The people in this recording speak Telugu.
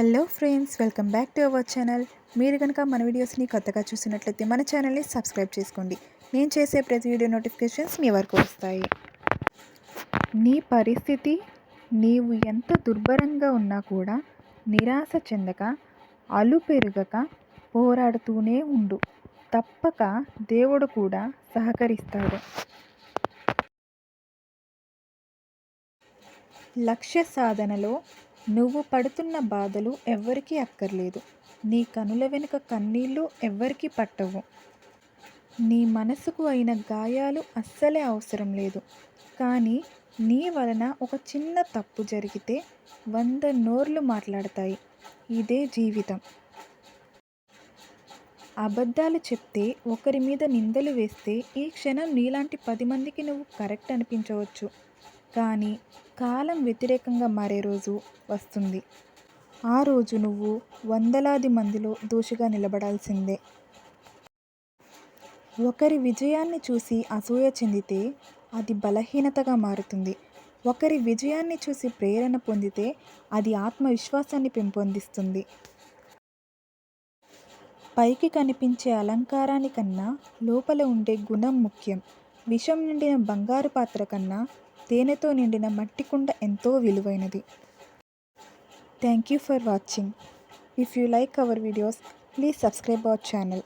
Hello friends welcome back to our channel. మీరు కనుక మన వీడియోస్ని కొత్తగా చూసినట్లయితే మన ఛానల్ని సబ్స్క్రైబ్ చేసుకోండి. నేను చేసే ప్రతి వీడియో నోటిఫికేషన్స్ మీ వరకు వస్తాయి. నీ పరిస్థితి నీవు ఎంత దుర్భరంగా ఉన్నా కూడా నిరాశ చెందక అలు పెరగక పోరాడుతూనే ఉండు. తప్పక దేవుడు కూడా సహకరిస్తాడు. లక్ష్య సాధనలో నువ్వు పడుతున్న బాధలు ఎవ్వరికీ అక్కర్లేదు. నీ కనుల వెనుక కన్నీళ్ళు ఎవ్వరికీ పట్టవు. నీ మనసుకు అయిన గాయాలు అస్సలే అవసరం లేదు. కానీ నీ వలన ఒక చిన్న తప్పు జరిగితే వంద నోర్లు మాట్లాడతాయి. ఇదే జీవితం. అబద్ధాలు చెప్తే ఒకరి మీద నిందలు వేస్తే ఈ క్షణం నీలాంటి పది మందికి నువ్వు కరెక్ట్ అనిపించవచ్చు. కానీ కాలం వ్యతిరేకంగా మారే రోజు వస్తుంది. ఆ రోజు నువ్వు వందలాది మందిలో దోషిగా నిలబడాల్సిందే. ఒకరి విజయాన్ని చూసి అసూయ చెందితే అది బలహీనతగా మారుతుంది. ఒకరి విజయాన్ని చూసి ప్రేరణ పొందితే అది ఆత్మవిశ్వాసాన్ని పెంపొందిస్తుంది. పైకి కనిపించే అలంకారానికన్నా లోపల ఉండే గుణం ముఖ్యం. విషం నిండిన బంగారు పాత్ర కన్నా తేనెతో నిండిన మట్టి కుండ ఎంతో విలువైనది. Thank you for watching if you like our videos please subscribe our channel